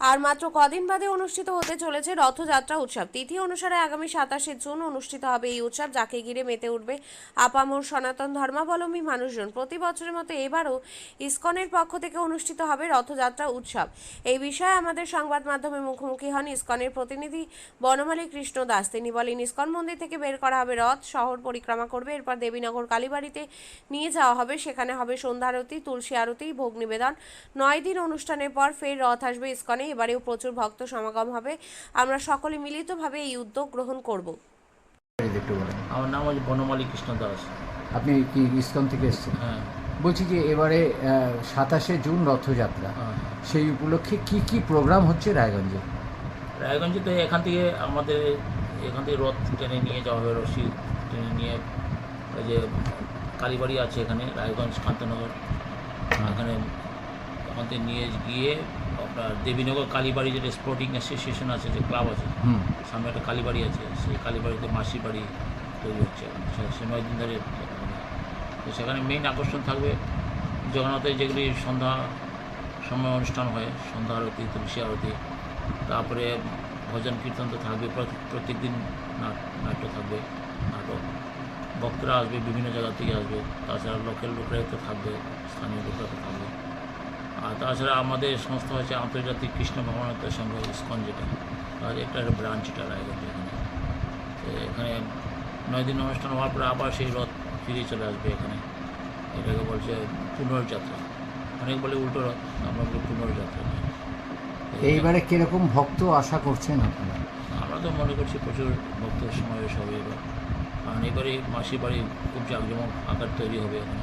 আর মাত্র কদিন বাদে অনুষ্ঠিত হতে চলেছে রথযাত্রা উৎসব। তিথি অনুসারে আগামী সাতাশে জুন অনুষ্ঠিত হবে এই উৎসব, যাকে ঘিরে মেতে উঠবে আপামোর সনাতন ধর্মাবলম্বী মানুষজন। প্রতি বছরের মতো এবারও ইসকনের পক্ষ থেকে অনুষ্ঠিত হবে রথযাত্রা উৎসব। এই বিষয়ে আমাদের সংবাদ মাধ্যমে মুখোমুখি হন ইসকনের প্রতিনিধি বনমালী কৃষ্ণ দাস। তিনি বলেন, ইসকন মন্দির থেকে বের করা হবে রথ, শহর পরিক্রমা করবে, এরপর দেবীনগর কালীবাড়িতে নিয়ে যাওয়া হবে। সেখানে হবে সন্ধ্যা আরতি তুলসী আরতি, ভোগ নিবেদন। নয় দিন অনুষ্ঠানের পর ফের রথ আসবে ইসকনে। এবারেও প্রচুর ভক্ত সমাগম হবে। আমরা সকলে মিলিতভাবে এই উদ্যোগ গ্রহণ করব। আমার নাম হচ্ছে বনমালী কৃষ্ণ দাস। আপনি কি ইসকন থেকে এসেছেন? হ্যাঁ। বলছি যে এবারে সাতাশে জুন রথযাত্রা। হ্যাঁ। সেই উপলক্ষে কি কি প্রোগ্রাম হচ্ছে রায়গঞ্জে? রায়গঞ্জে তো এখান থেকে আমাদের এখান থেকে রথ টেনে নিয়ে যাওয়া হবে রশি টেনে নিয়ে। ওই যে কালীবাড়ি আছে এখানে রায়গঞ্জ কান্তনগর এখানে ওখান থেকে নিয়ে গিয়ে আপনার দেবীনগর কালীবাড়ি যেটা স্পোর্টিং অ্যাসোসিয়েশন আছে যে ক্লাব আছে হুম। সামনে একটা কালীবাড়ি আছে সেই কালীবাড়িতে মাসির বাড়ি তৈরি হচ্ছে। এখন সে- সে নয় দিন ধরে তো সেখানে মেইন আকর্ষণ থাকবে। জগন্নাথের যেগুলি সন্ধ্যা সময় অনুষ্ঠান হয় সন্ধ্যা আরতি তুলসী আরতি তারপরে ভজন কীর্তন তো থাকবে প্রত্যেক দিন নাট্য থাকবে নাটক। ভক্তরা আসবে বিভিন্ন জায়গা থেকে আসবে। তাছাড়া লোকের লোকরাই তো থাকবে স্থানীয় লোকরা তো থাকবে। তাছাড়া আমাদের সংস্থা হচ্ছে আন্তর্জাতিক কৃষ্ণ ভগবানের সঙ্গে ইস্কন যেটা। আর একটা একটা ব্রাঞ্চ এটা রায়গঞ্জ এখানে। তো এখানে নয় দিন অনুষ্ঠান হওয়ার পরে আবার সেই রথ ফিরে চলে আসবে এখানে। এটাকে বলছে পুনর্যাত্রা। অনেক বলে উল্টো রথ আমরা বলি পুনর্যাত্রা। এইবারে কীরকম ভক্ত আশা করছেন আপনারা? আমরা তো মনে করছি প্রচুর ভক্ত সমাবেশ হবে এবার। কারণ এবারে মাসির বাড়ি খুব জাঁকজমক আকার তৈরি হবে এখানে।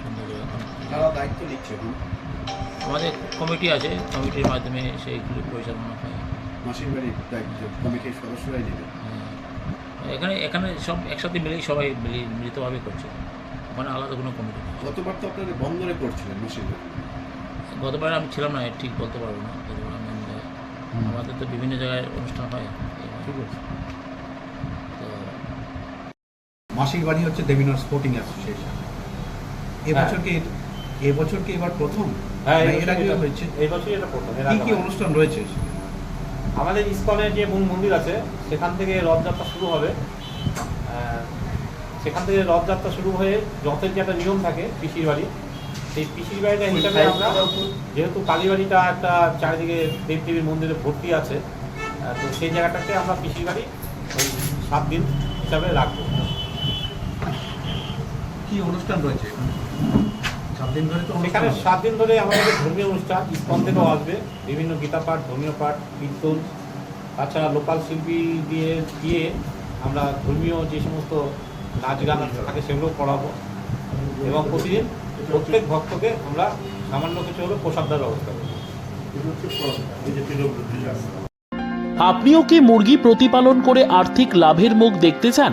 সুন্দর এখন কারা দায়িত্ব নিচ্ছে। এখন আমাদের কমিটি আছে কমিটির মাধ্যমে সেইগুলি পরিচালনা হয়। মাসির বাড়ির দায়িত্ব কমিটির সদস্যরাই নেবে। হ্যাঁ। এখানে এখানে সব একসাথে মিলেই সবাই মিলি মিলিতভাবে করছে। ওখানে আলাদা কোনো কমিটি নেই। গতবার তো আপনারা বন্দরে করছিলেন মাসির বাড়ি। গতবার আমি ছিলাম না ঠিক বলতে পারব না। গতবার আমি। আমাদের তো বিভিন্ন জায়গায় অনুষ্ঠান হয়। ঠিক আছে। তো মাসির বাড়ি হচ্ছে দেবিনার স্পোর্টিং অ্যাসোসিয়েশন এবছর কি এবছর কি এবার প্রথম? হ্যাঁ এর এটা- হয়েছে। এই বছরই এটা প্রথম কি কি অনুষ্ঠান রয়েছে? আমাদের ইসকনের যে মূল মন্দির আছে সেখান থেকে রথযাত্রা শুরু হবে। সেখান থেকে রথযাত্রা শুরু হয়ে রথের যে একটা নিয়ম থাকে পিসির বাড়ি সেই পিসির বাড়িটা হিসাবে আমরা যেহেতু কালীবাড়িটা একটা চারিদিকে দেবদেবীর মন্দিরে ভর্তি আছে তো সেই জায়গাটাকে আমরা পিসির বাড়ি ওই সাত দিন হিসাবে রাখব। কি অনুষ্ঠান রয়েছে দিন ধরে তো সেখানে সাত দিন ধরে আমাদের ধর্মীয় অনুষ্ঠান ইস্কন থেকেও আসবে বিভিন্ন গীতা পাঠ ধর্মীয় পাঠ কীর্তন। তাছাড়া লোকাল শিল্পী দিয়ে দিয়ে আমরা ধর্মীয় যে সমস্ত নাচ গান থাকে সেগুলো করাবো। এবং প্রতিদিন প্রত্যেক ভক্তকে আমরা সামান্য কিছু হলেও প্রসাদ দেওয়ার ব্যবস্থা করব। আপনিও কি মুরগি প্রতিপালন করে আর্থিক লাভের মুখ দেখতে চান?